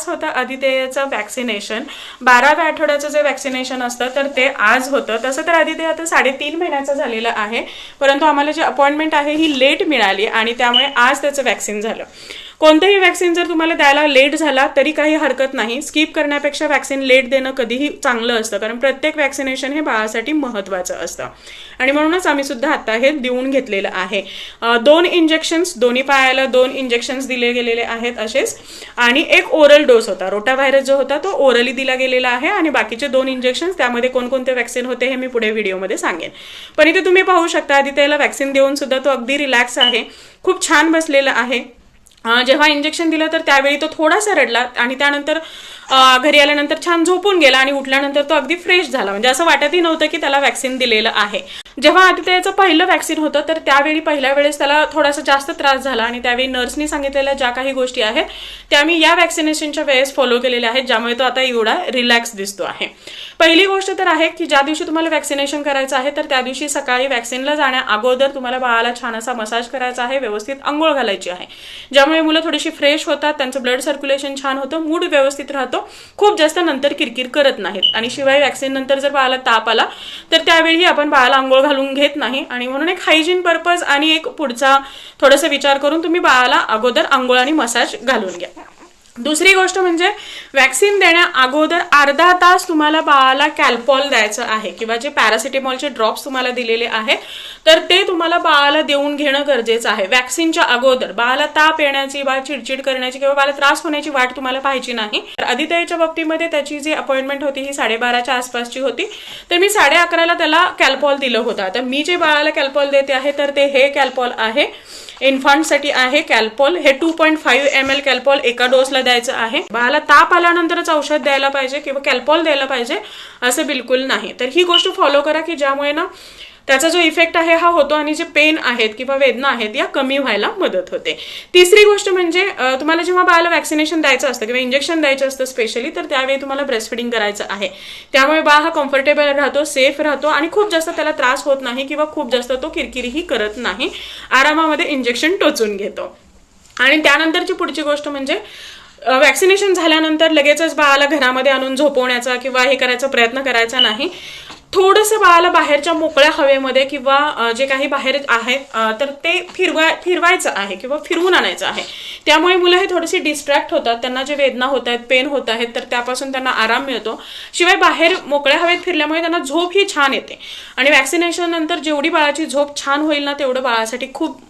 आज होतं आदितेयचं वॅक्सिनेशन बाराव्या आठवड्याचं जे वॅक्सिनेशन असतं तर ते आज होतं. तसं तर आदितेय आता साडेतीन महिन्याचं झालेलं आहे. परंतु आम्हाला जी अपॉइंटमेंट आहे ही लेट मिळाली आणि त्यामुळे आज त्याचं वॅक्सिन झालं. कोणतंही वॅक्सिन जर तुम्हाला द्यायला लेट झाला तरी काही हरकत नाही. स्किप करण्यापेक्षा वॅक्सिन लेट देणं कधीही चांगलं असतं कारण प्रत्येक वॅक्सिनेशन हे बाळासाठी महत्त्वाचं असतं. आणि म्हणूनच आम्ही सुद्धा आता हे देऊन घेतलेलं आहे. दोन इंजेक्शन्स दोन्ही पायाला दोन इंजेक्शन्स दिले गेलेले आहेत असेच. आणि एक ओरल डोस होता. रोटा व्हायरस जो होता तो ओरली दिला गेलेला आहे आणि बाकीचे दोन इंजेक्शन्स त्यामध्ये कोणकोणते वॅक्सिन होते हे मी पुढे व्हिडिओमध्ये सांगेन. पण इथे तुम्ही पाहू शकता आधी त्याला वॅक्सिन देऊन सुद्धा तो अगदी रिलॅक्स आहे. खूप छान बसलेला आहे. जेव्हा इंजेक्शन दिलं तर त्यावेळी तो थोडासा रडला आणि त्यानंतर घरी आल्यानंतर छान झोपून गेला आणि उठल्यानंतर तो अगदी फ्रेश झाला. म्हणजे असं वाटतही नव्हतं की त्याला वॅक्सिन दिलेलं आहे. जेव्हा आदित्यचं पहिलं वॅक्सिन होतं तर त्यावेळी पहिल्या वेळेस त्याला थोडासा जास्त त्रास झाला आणि त्यावेळी नर्सनी सांगितलेल्या ज्या काही गोष्टी आहेत त्या मी या वॅक्सिनेशनच्या वेळेस फॉलो केलेल्या आहेत ज्यामुळे तो आता एवढा रिलॅक्स दिसतो आहे. पहिली गोष्ट तर आहे की ज्या दिवशी तुम्हाला वॅक्सिनेशन करायचं आहे तर त्या दिवशी सकाळी वॅक्सिनला जाण्या अगोदर तुम्हाला बाळाला छान असा मसाज करायचा आहे व्यवस्थित आंघोळ घालायची आहे. ज्यामुळे मुलं थोडीशी फ्रेश होतात त्यांचं ब्लड सर्क्युलेशन छान होतं मूड व्यवस्थित राहतो खूप जास्त नंतर किरकिर करत नाहीत. आणि शिवाय वॅक्सिन नंतर जर बाळाला ताप आला तर त्यावेळी आपण बाळाला आंघोळ घालून घेत नाही. आणि म्हणून एक हायजीन पर्पज आणि एक पुढचा थोडासा विचार करून तुम्ही बाळाला अगोदर आंघोळ आणि मसाज घालून घ्या. दुसरी गोष्ट म्हणजे वॅक्सिन देण्या अगोदर अर्धा तास तुम्हाला बाळाला कॅल्पॉल द्यायचं आहे किंवा जे पॅरासिटेमॉलचे ड्रॉप्स तुम्हाला दिलेले आहेत तर ते तुम्हाला बाळाला देऊन घेणं गरजेचं आहे. वॅक्सिनच्या अगोदर बाळाला ताप येण्याची बाळ चिडचिड करण्याची किंवा बाळाला त्रास होण्याची वाट तुम्हाला पाहिजे नाही. तर आदित्यच्या बाबतीमध्ये त्याची जी अपॉइंटमेंट होती ही साडेबाराच्या आसपासची होती. तर मी साडे अकराला त्याला कॅल्पॉल दिलं होतं. आता मी जे बाळाला कॅल्पॉल देते आहे तर ते हे कॅल्पॉल आहे. इन्फांटसाठी आहे कॅल्पॉल हे two point five M L Calpol एका डोसला द्यायचं आहे. बाळाला ताप आल्यानंतरच औषध द्यायला पाहिजे किंवा कॅल्पॉल द्यायला पाहिजे असं बिलकुल नाही. तर ही गोष्ट फॉलो करा की ज्यामुळे ना त्याचा जो इफेक्ट आहे हा होतो आणि जे पेन आहेत किंवा वेदना आहेत या कमी व्हायला मदत होते. तिसरी गोष्ट म्हणजे तुम्हाला जेव्हा बाळाला वॅक्सिनेशन द्यायचं असतं किंवा इंजेक्शन द्यायचं असतं स्पेशली तर त्यावेळी तुम्हाला ब्रेस्ट फिडिंग करायचं आहे. त्यामुळे बाळ हा कम्फर्टेबल राहतो सेफ राहतो आणि खूप जास्त त्याला त्रास होत नाही किंवा खूप जास्त तो किरकिरीही करत नाही. आरामामध्ये इंजेक्शन टोचून घेतो. आणि त्यानंतरची पुढची गोष्ट म्हणजे वॅक्सिनेशन झाल्यानंतर लगेचच बाळाला घरामध्ये आणून झोपवण्याचा किंवा हे करायचा प्रयत्न करायचा नाही. थोडंसं बाळाला बाहेरच्या मोकळ्या हवेमध्ये किंवा जे काही बाहेर आहे तर ते फिरवाय फिरवायचं आहे किंवा फिरवून आणायचं आहे. त्यामुळे मुलं हे थोडीशी डिस्ट्रॅक्ट होतात त्यांना जे वेदना होत आहेत पेन होत आहेत तर त्यापासून त्यांना आराम मिळतो. शिवाय बाहेर मोकळ्या हवेत फिरल्यामुळे त्यांना झोप ही छान येते. आणि वॅक्सिनेशन नंतर जेवढी बाळाची झोप छान होईल ना तेवढं बाळासाठी खूप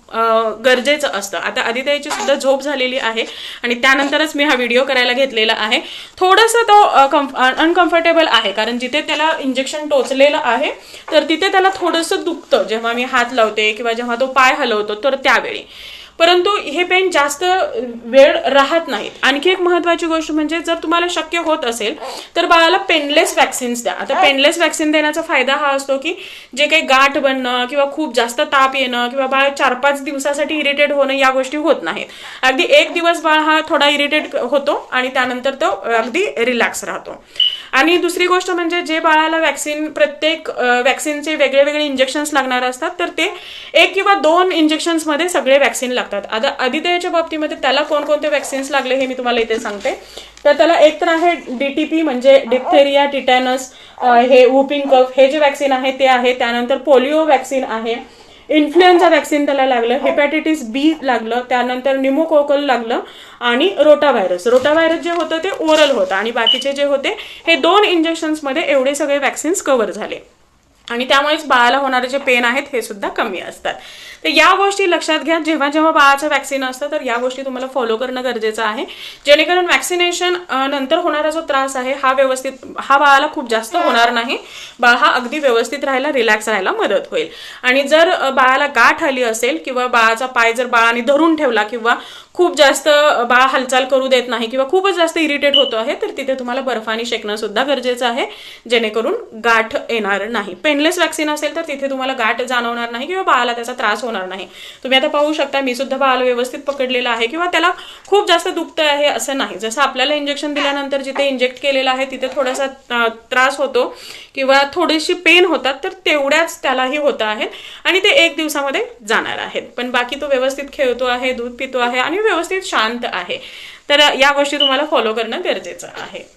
गरजेचं असतं. आता आदित्याची सुद्धा झोप झालेली आहे आणि त्यानंतरच मी हा व्हिडिओ करायला घेतलेला आहे. थोडंसं तो अनकम्फर्टेबल आहे. कारण जिथे त्याला इंजेक्शन टोचलेलं आहे तर तिथे त्याला थोडंसं दुखतं. जेव्हा मी हात लावते किंवा जेव्हा तो पाय हलवतो तर त्यावेळी. परंतु हे पेन जास्त वेळ राहत नाहीत. आणखी एक महत्वाची गोष्ट म्हणजे जर तुम्हाला शक्य होत असेल तर बाळाला पेनलेस वॅक्सिन्स द्या. आता पेनलेस वॅक्सिन देण्याचा फायदा हा असतो की जे काही गाठ बनणं किंवा खूप जास्त ताप येणं किंवा बाळ चार पाच दिवसासाठी इरिटेट होणं या गोष्टी होत नाहीत. अगदी एक दिवस बाळ हा थोडा इरिटेट होतो आणि त्यानंतर तो अगदी रिलॅक्स राहतो. आणि दुसरी गोष्ट म्हणजे जे बाळाला वॅक्सिन प्रत्येक वॅक्सिनचे वेगळे वेगळे इंजेक्शन्स लागणार असतात तर ते एक किंवा दोन इंजेक्शन्समध्ये सगळे वॅक्सिन लागतात. आता आदित्यच्या बाबतीमध्ये त्याला कोणकोणते वॅक्सिन्स लागले हे मी तुम्हाला इथे सांगते. तर त्याला एक तर आहे डी टी पी म्हणजे डिप्थेरिया टिटॅनस हे वुपिंग कफ हे जे वॅक्सिन आहे ते आहे. त्यानंतर पोलिओ वॅक्सिन आहे. इन्फ्लुएन्झा वॅक्सिन त्याला लागलं हेपॅटिटिस बी लागलं त्यानंतर निमोकोकल लागलं आणि रोटा व्हायरस रोटा व्हायरस जे होतं ते ओरल होतं आणि बाकीचे जे होते हे दोन इंजेक्शन्समध्ये एवढे सगळे वॅक्सिन्स कव्हर झाले. आणि त्यामुळेच बाळाला होणारे जे पेन आहेत हे सुद्धा कमी असतात. तर या गोष्टी लक्षात घ्या. जेव्हा जेव्हा बाळाचं वॅक्सिन असतं तर या गोष्टी तुम्हाला फॉलो करणं गरजेचं आहे. जेणेकरून वॅक्सिनेशन नंतर होणारा जो त्रास आहे हा व्यवस्थित हा बाळाला खूप जास्त होणार नाही. बाळ हा अगदी व्यवस्थित राहायला रिलॅक्स राहायला मदत होईल. आणि जर बाळाला गाठ आली असेल किंवा बाळाचा पाय जर बाळाने धरून ठेवला किंवा खूप जास्त बाळ हालचाल करू देत नाही किंवा खूपच जास्त इरिटेट होतो आहे तर तिथे तुम्हाला बर्फाने शेकणं सुद्धा गरजेचं आहे जेणेकरून गाठ येणार नाही. पेनलेस वॅक्सिन असेल तर तिथे तुम्हाला गाठ जाणवणार नाही किंवा बाळाला त्याचा त्रास होणार नाही. तुम्ही आता पाहू शकता मी सुद्धा बाळाला व्यवस्थित पकडलेलं आहे किंवा त्याला खूप जास्त दुखतं आहे असं नाही. जसं आपल्याला इंजेक्शन दिल्यानंतर जिथे इंजेक्ट केलेलं आहे तिथे थोडासा त्रास होतो किंवा थोडीशी पेन होतात तर तेवढ्याच त्यालाही होत आहेत आणि ते एक दिवसामध्ये जाणार आहेत. पण बाकी तो व्यवस्थित खेळतो आहे दूध पितो आहे आणि व्यवस्थित शांत आहे. तर या गोष्टी तुम्हाला फॉलो करणं गरजेचं आहे.